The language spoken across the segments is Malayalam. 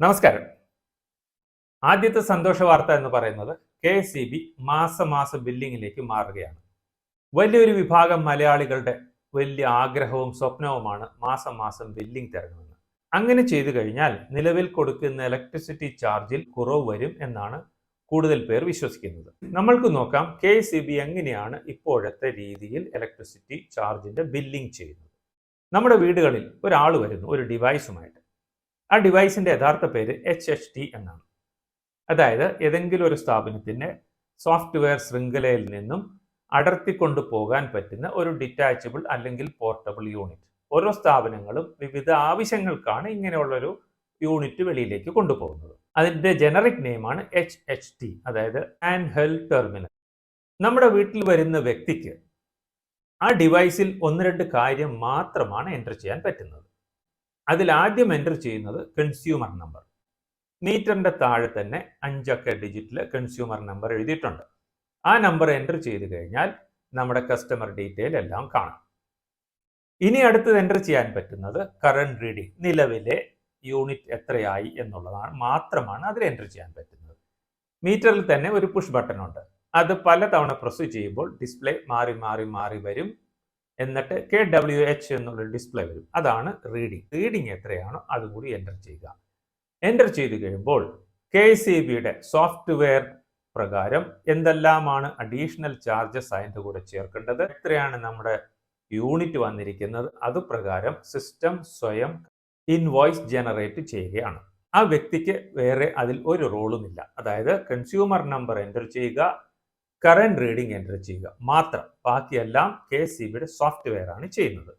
നമസ്കാരം. ആദ്യത്തെ സന്തോഷ വാർത്ത എന്ന് പറയുന്നത് കെ എസ് ഇ ബി മാസമാസ ബില്ലിങ്ങിലേക്ക് മാറുകയാണ്. വലിയൊരു വിഭാഗം മലയാളികളുടെ വലിയ ആഗ്രഹവും സ്വപ്നവുമാണ് മാസം മാസം ബില്ലിംഗ് തരണമെന്ന്. അങ്ങനെ ചെയ്തു കഴിഞ്ഞാൽ നിലവിൽ കൊടുക്കുന്ന ഇലക്ട്രിസിറ്റി ചാർജിൽ കുറവ് വരും എന്നാണ് കൂടുതൽ പേർ വിശ്വസിക്കുന്നത്. നമ്മൾക്ക് നോക്കാം കെ ഇ ബി എങ്ങനെയാണ് ഇപ്പോഴത്തെ രീതിയിൽ ഇലക്ട്രിസിറ്റി ചാർജിന്റെ ബില്ലിംഗ് ചെയ്യുന്നത്. നമ്മുടെ വീടുകളിൽ ഒരാൾ വരുന്നു ഒരു ഡിവൈസുമായിട്ട് ആ ഡിവൈസിന്റെ യഥാർത്ഥ പേര് എച്ച് എച്ച് ടി എന്നാണ്. അതായത് ഏതെങ്കിലും ഒരു സ്ഥാപനത്തിന്റെ സോഫ്റ്റ്വെയർ ശൃംഖലയിൽ നിന്നും അടർത്തിക്കൊണ്ടു പോകാൻ പറ്റുന്ന ഒരു ഡിറ്റാച്ചബിൾ അല്ലെങ്കിൽ പോർട്ടബിൾ യൂണിറ്റ് ഓരോ സ്ഥാപനങ്ങളും വിവിധ ആവശ്യങ്ങൾക്കാണ് ഇങ്ങനെയുള്ളൊരു യൂണിറ്റ് വെളിയിലേക്ക് കൊണ്ടുപോകുന്നത്. അതിന്റെ ജനറിക് നെയിമാണ് എച്ച് എച്ച് ടി അതായത് ആൻഡ് ഹെൽത്ത് ടെർമിനൽ നമ്മുടെ വീട്ടിൽ വരുന്ന വ്യക്തിക്ക് ആ ഡിവൈസിൽ ഒന്ന് രണ്ട് കാര്യം മാത്രമാണ് എന്റർ ചെയ്യാൻ പറ്റുന്നത്. അതിൽ ആദ്യം എന്റർ ചെയ്യുന്നത് കൺസ്യൂമർ നമ്പർ മീറ്ററിന്റെ താഴെ തന്നെ അഞ്ചക്ക ഡിജിറ്റിൽ കൺസ്യൂമർ നമ്പർ എഴുതിയിട്ടുണ്ട്. ആ നമ്പർ എന്റർ ചെയ്ത് കഴിഞ്ഞാൽ നമ്മുടെ കസ്റ്റമർ ഡീറ്റെയിൽ എല്ലാം കാണാം. ഇനി അടുത്തത് എന്റർ ചെയ്യാൻ പറ്റുന്നത് കറണ്ട് റീഡിംഗ് നിലവിലെ യൂണിറ്റ് എത്രയായി എന്നുള്ളതാണ് മാത്രമാണ് അതിൽ എന്റർ ചെയ്യാൻ പറ്റുന്നത്. മീറ്ററിൽ തന്നെ ഒരു പുഷ് ബട്ടൺ ഉണ്ട്. അത് പല തവണ പ്രസ് ചെയ്യുമ്പോൾ ഡിസ്പ്ലേ മാറി മാറി മാറി വരും. എന്നിട്ട് കെ ഡബ്ല്യു എച്ച് എന്നുള്ള ഡിസ്പ്ലേ വരും. അതാണ് റീഡിംഗ് റീഡിംഗ് എത്രയാണോ അതും കൂടി എന്റർ ചെയ്യുക. എന്റർ ചെയ്ത് കഴിയുമ്പോൾ കെ സി ബിയുടെ സോഫ്റ്റ്വെയർ പ്രകാരം എന്തെല്ലാമാണ് അഡീഷണൽ ചാർജസ് അതിന്റെ കൂടെ ചേർക്കേണ്ടത്? എത്രയാണ് നമ്മുടെ യൂണിറ്റ് വന്നിരിക്കുന്നത്? അത് പ്രകാരം സിസ്റ്റം സ്വയം ഇൻവോയ്സ് ജനറേറ്റ് ചെയ്യുകയാണ്. ആ വ്യക്തിക്ക് വേറെ അതിൽ ഒരു റോളുമില്ല അതായത് കൺസ്യൂമർ നമ്പർ എന്റർ ചെയ്യുക കറണ്ട് റീഡിംഗ് എന്റർ ചെയ്യുക. മാത്രം. ബാക്കിയെല്ലാം കെ സി ബിയുടെ സോഫ്റ്റ്വെയർ ആണ് ചെയ്യുന്നത്.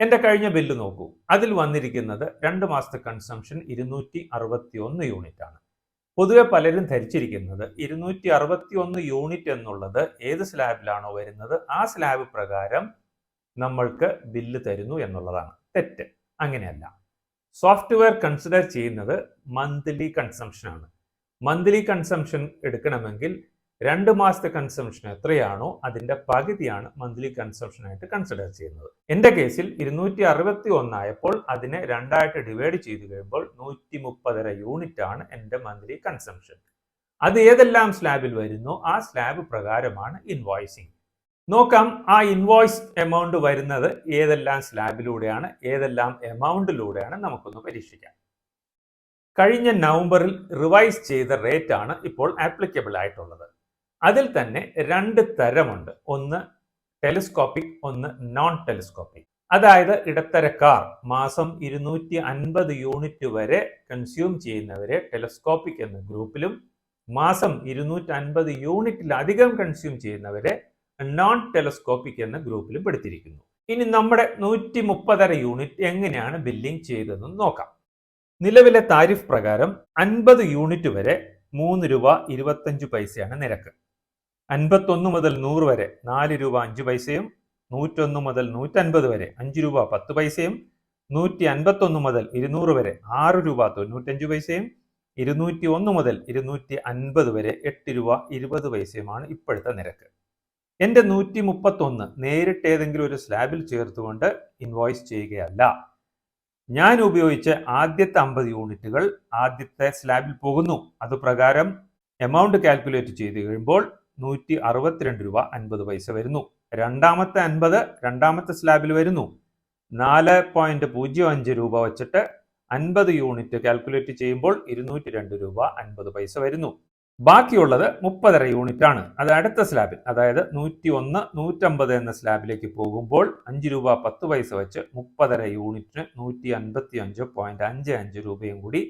എന്റെ കഴിഞ്ഞ ബില്ല് നോക്കൂ. അതിൽ വന്നിരിക്കുന്നത് രണ്ട് മാസത്തെ കൺസംഷൻ ഇരുന്നൂറ്റി അറുപത്തി ഒന്ന് യൂണിറ്റ് ആണ്. പൊതുവെ പലരും ധരിച്ചിരിക്കുന്നത് ഇരുന്നൂറ്റി അറുപത്തി ഒന്ന് യൂണിറ്റ് എന്നുള്ളത് ഏത് സ്ലാബിലാണോ വരുന്നത് ആ സ്ലാബ് പ്രകാരം നമ്മൾക്ക് ബില്ല് തരുന്നു എന്നുള്ളതാണ്. തെറ്റ്. അങ്ങനെയല്ല. സോഫ്റ്റ്വെയർ കൺസിഡർ ചെയ്യുന്നത് മന്ത്ലി കൺസംഷൻ ആണ്. മന്ത്ലി കൺസംഷൻ എടുക്കണമെങ്കിൽ രണ്ട് മാസത്തെ കൺസംഷൻ എത്രയാണോ അതിന്റെ പകുതിയാണ് മന്ത്ലി കൺസംഷൻ ആയിട്ട് കൺസിഡർ ചെയ്യുന്നത്. എന്റെ കേസിൽ ഇരുന്നൂറ്റി അറുപത്തി ഒന്നായപ്പോൾ അതിനെ രണ്ടായിട്ട് ഡിവൈഡ് ചെയ്ത് കഴിയുമ്പോൾ നൂറ്റി മുപ്പതര യൂണിറ്റ് ആണ് എന്റെ മന്ത്ലി കൺസംഷൻ അത് ഏതെല്ലാം സ്ലാബിൽ വരുന്നു ആ സ്ലാബ് പ്രകാരമാണ് ഇൻവോയ്സിങ് നോക്കാം ആ ഇൻവോയ്സ് എമൗണ്ട് വരുന്നത് ഏതെല്ലാം സ്ലാബിലൂടെയാണ് ഏതെല്ലാം എമൗണ്ടിലൂടെയാണ് നമുക്കൊന്ന് പരീക്ഷിക്കാം. കഴിഞ്ഞ നവംബറിൽ റിവൈസ് ചെയ്ത റേറ്റ് ആണ് ഇപ്പോൾ ആപ്ലിക്കബിൾ ആയിട്ടുള്ളത്. അതിൽ തന്നെ രണ്ട് തരമുണ്ട്. ഒന്ന് ടെലിസ്കോപ്പിക് ഒന്ന് നോൺ ടെലിസ്കോപ്പിക് അതായത് ഇടത്തരക്കാർ മാസം ഇരുന്നൂറ്റി അൻപത് യൂണിറ്റ് വരെ കൺസ്യൂം ചെയ്യുന്നവരെ ടെലിസ്കോപ്പിക് എന്ന ഗ്രൂപ്പിലും മാസം ഇരുന്നൂറ്റി അൻപത് യൂണിറ്റിലധികം കൺസ്യൂം ചെയ്യുന്നവരെ നോൺ ടെലിസ്കോപ്പിക് എന്ന ഗ്രൂപ്പിലും പെടുത്തിയിരിക്കുന്നു. ഇനി നമ്മുടെ നൂറ്റി മുപ്പതര യൂണിറ്റ് എങ്ങനെയാണ് ബില്ലിംഗ് ചെയ്തതെന്ന് നോക്കാം. നിലവിലെ താരിഫ് പ്രകാരം അൻപത് യൂണിറ്റ് വരെ മൂന്ന് രൂപ ഇരുപത്തഞ്ച് പൈസയാണ് നിരക്ക്. അൻപത്തൊന്ന് മുതൽ നൂറ് വരെ നാല് രൂപ അഞ്ച് പൈസയും നൂറ്റൊന്ന് മുതൽ നൂറ്റൻപത് വരെ അഞ്ച് രൂപ പത്ത് പൈസയും നൂറ്റി അൻപത്തൊന്ന് മുതൽ ഇരുന്നൂറ് വരെ ആറ് രൂപ തൊണ്ണൂറ്റഞ്ച് പൈസയും ഇരുന്നൂറ്റി ഒന്ന് മുതൽ ഇരുന്നൂറ്റി അൻപത് വരെ എട്ട് രൂപ ഇരുപത് പൈസയുമാണ് ഇപ്പോഴത്തെ നിരക്ക്. എന്റെ നൂറ്റി മുപ്പത്തൊന്ന് നേരിട്ട് ഏതെങ്കിലും ഒരു സ്ലാബിൽ ചേർത്തുകൊണ്ട് ഇൻവോയ്സ് ചെയ്യുകയല്ല. ഞാൻ ഉപയോഗിച്ച ആദ്യത്തെ അമ്പത് യൂണിറ്റുകൾ ആദ്യത്തെ സ്ലാബിൽ പോകുന്നു. അതുപ്രകാരം എമൗണ്ട് കാൽക്കുലേറ്റ് ചെയ്ത് കഴിയുമ്പോൾ നൂറ്റി അറുപത്തിരണ്ട് രൂപ അൻപത് പൈസ വരുന്നു. രണ്ടാമത്തെ അൻപത് രണ്ടാമത്തെ സ്ലാബിൽ വരുന്നു. നാല് പോയിന്റ് പൂജ്യം അഞ്ച് രൂപ വച്ചിട്ട് അൻപത് യൂണിറ്റ് കാൽക്കുലേറ്റ് ചെയ്യുമ്പോൾ ഇരുന്നൂറ്റി രണ്ട് രൂപ അൻപത് പൈസ വരുന്നു. ബാക്കിയുള്ളത് മുപ്പതര യൂണിറ്റ് ആണ്. അത് അടുത്ത സ്ലാബിൽ അതായത് നൂറ്റി ഒന്ന് നൂറ്റമ്പത് എന്ന സ്ലാബിലേക്ക് പോകുമ്പോൾ അഞ്ച് രൂപ പത്ത് പൈസ വെച്ച് മുപ്പതര യൂണിറ്റിന് നൂറ്റി അൻപത്തി അഞ്ച് പോയിന്റ് അഞ്ച് അഞ്ച് രൂപയും കൂടി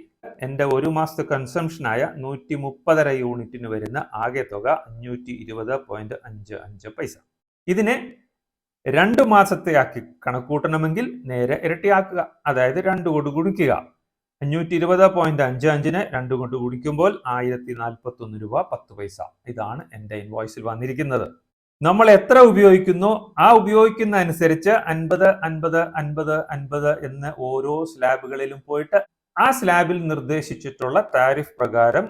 എന്റെ ഒരു മാസത്തെ കൺസംഷനായ നൂറ്റി മുപ്പതര യൂണിറ്റിന് വരുന്ന ആകെ തുക അഞ്ഞൂറ്റി ഇരുപത് പോയിന്റ് അഞ്ച് അഞ്ച് പൈസ. ഇതിനെ രണ്ട് മാസത്തെ ആക്കി കണക്കൂട്ടണമെങ്കിൽ നേരെ ഇരട്ടിയാക്കുക. അതായത് രണ്ട് കൊണ്ട് ഗുണിക്കുക. അഞ്ഞൂറ്റി ഇരുപത് പോയിന്റ് അഞ്ച് അഞ്ചിന് രണ്ട് കൊണ്ട് ഗുണിക്കുമ്പോൾ ആയിരത്തി നാൽപ്പത്തി ഒന്ന് രൂപ പത്ത് പൈസ. ഇതാണ് എന്റെ ഇൻവോയ്സിൽ വന്നിരിക്കുന്നത്. നമ്മൾ എത്ര ഉപയോഗിക്കുന്നു? ആ ഉപയോഗിക്കുന്ന അനുസരിച്ച് അൻപത് അൻപത് അൻപത് അൻപത് എന്ന് ഓരോ സ്ലാബുകളിലും പോയിട്ട് ആ സ്ലാബിൽ നിർദ്ദേശിച്ചിട്ടുള്ള താരിഫ് പ്രകാരം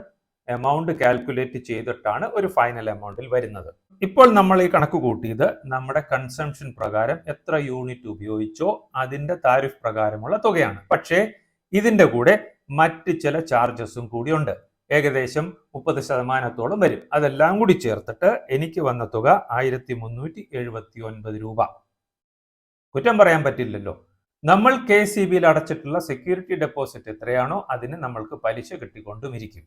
എമൗണ്ട് കാൽക്കുലേറ്റ് ചെയ്തിട്ടാണ് ഒരു ഫൈനൽ എമൗണ്ടിൽ വരുന്നത്. ഇപ്പോൾ നമ്മൾ ഈ കണക്ക് കൂട്ടിയത് നമ്മുടെ കൺസംഷൻ പ്രകാരം എത്ര യൂണിറ്റ് ഉപയോഗിച്ചോ അതിന്റെ താരിഫ് പ്രകാരമുള്ള തുകയാണ്. പക്ഷേ ഇതിന്റെ കൂടെ മറ്റ് ചില ചാർജസും കൂടിയുണ്ട് ഏകദേശം മുപ്പത് ശതമാനത്തോളം വരും. അതെല്ലാം കൂടി ചേർത്തിട്ട് എനിക്ക് വന്ന തുക ആയിരത്തി മുന്നൂറ്റി എഴുപത്തി ഒൻപത് രൂപ. കുറ്റം പറയാൻ പറ്റില്ലല്ലോ. നമ്മൾ കെ സി ബിയിൽ അടച്ചിട്ടുള്ള സെക്യൂരിറ്റി ഡെപ്പോസിറ്റ് എത്രയാണോ അതിന് നമ്മൾക്ക് പലിശ കിട്ടിക്കൊണ്ടുമിരിക്കും.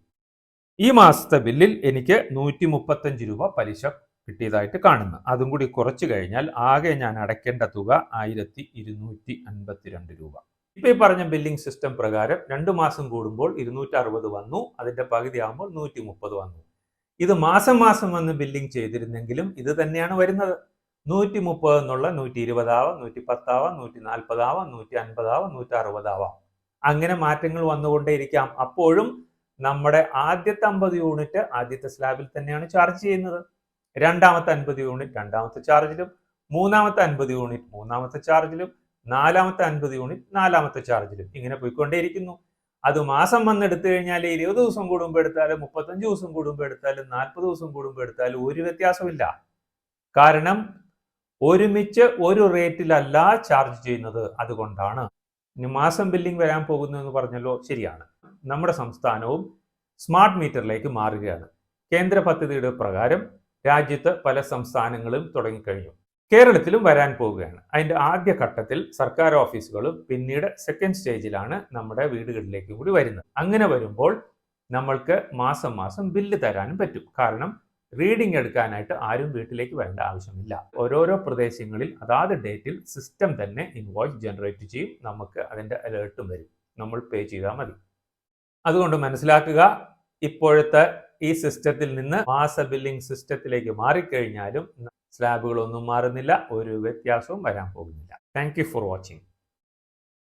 ഈ മാസത്തെ ബില്ലിൽ എനിക്ക് നൂറ്റി മുപ്പത്തഞ്ച് രൂപ പലിശ കിട്ടിയതായിട്ട് കാണുന്നു. അതും കൂടി കുറച്ച് കഴിഞ്ഞാൽ ആകെ ഞാൻ അടയ്ക്കേണ്ട തുക ആയിരത്തി ഇരുന്നൂറ്റി അൻപത്തിരണ്ട് രൂപ. ഇപ്പൊ ഈ പറഞ്ഞ ബില്ലിംഗ് സിസ്റ്റം പ്രകാരം രണ്ട് മാസം കൂടുമ്പോൾ ഇരുന്നൂറ്റി അറുപത് വന്നു. അതിന്റെ പകുതി ആകുമ്പോൾ നൂറ്റി മുപ്പത് വന്നു. ഇത് മാസം മാസം വന്ന് ബില്ലിംഗ് ചെയ്തിരുന്നെങ്കിലും ഇത് തന്നെയാണ് വരുന്നത്. നൂറ്റി മുപ്പത് എന്നുള്ള നൂറ്റി ഇരുപതാവാം നൂറ്റി പത്താവാം നൂറ്റി നാൽപ്പതാവാം നൂറ്റി അൻപതാവാം നൂറ്റി അറുപതാവാം അങ്ങനെ മാറ്റങ്ങൾ വന്നുകൊണ്ടേയിരിക്കാം. അപ്പോഴും നമ്മുടെ ആദ്യത്തെ അമ്പത് യൂണിറ്റ് ആദ്യത്തെ സ്ലാബിൽ തന്നെയാണ് ചാർജ് ചെയ്യുന്നത്. രണ്ടാമത്തെ അൻപത് യൂണിറ്റ് രണ്ടാമത്തെ ചാർജിലും മൂന്നാമത്തെ അൻപത് യൂണിറ്റ് മൂന്നാമത്തെ ചാർജിലും നാലാമത്തെ അൻപത് യൂണിറ്റ് നാലാമത്തെ ചാർജിലും. ഇങ്ങനെ പോയിക്കൊണ്ടേയിരിക്കുന്നു. അത് മാസം വന്നെടുത്തു കഴിഞ്ഞാൽ ഇരുപത് ദിവസം കൂടുമ്പോൾ എടുത്താലും മുപ്പത്തഞ്ച് ദിവസം കൂടുമ്പോൾ എടുത്താലും നാൽപ്പത് ദിവസം കൂടുമ്പോൾ എടുത്താലും ഒരു വ്യത്യാസമില്ല കാരണം ഒരുമിച്ച് ഒരു റേറ്റിലല്ല ചാർജ് ചെയ്യുന്നത്. അതുകൊണ്ടാണ് ഇനി മാസം ബില്ലിംഗ് വരാൻ പോകുന്നു എന്ന് പറഞ്ഞല്ലോ ശരിയാണ്. നമ്മുടെ സംസ്ഥാനവും സ്മാർട്ട് മീറ്ററിലേക്ക് മാറുകയാണ്. കേന്ദ്ര പദ്ധതിയുടെ പ്രകാരം രാജ്യത്ത് പല സംസ്ഥാനങ്ങളും തുടങ്ങിക്കഴിഞ്ഞു. കേരളത്തിലും വരാൻ പോവുകയാണ്. അതിന്റെ ആദ്യ ഘട്ടത്തിൽ സർക്കാർ ഓഫീസുകളും പിന്നീട് സെക്കൻഡ് സ്റ്റേജിലാണ് നമ്മുടെ വീടുകളിലേക്ക് കൂടി വരുന്നത്. അങ്ങനെ വരുമ്പോൾ നമ്മൾക്ക് മാസം മാസം ബില്ല് തരാനും പറ്റും. കാരണം റീഡിംഗ് എടുക്കാനായിട്ട് ആരും വീട്ടിലേക്ക് വരേണ്ട ആവശ്യമില്ല. ഓരോരോ പ്രദേശങ്ങളിൽ അതാത് ഡേറ്റിൽ സിസ്റ്റം തന്നെ ഇൻവോയ്സ് ജനറേറ്റ് ചെയ്യും. നമുക്ക് അതിന്റെ അലേർട്ടും വരും. നമ്മൾ പേ ചെയ്താൽ മതി. അതുകൊണ്ട് മനസ്സിലാക്കുക ഇപ്പോഴത്തെ ഈ സിസ്റ്റത്തിൽ നിന്ന് മാസ ബില്ലിംഗ് സിസ്റ്റത്തിലേക്ക് മാറിക്കഴിഞ്ഞാലും സ്ലാബുകളൊന്നും മാറുന്നില്ല. ഒരു വ്യത്യാസവും വരാൻ പോകുന്നില്ല. Thank for watching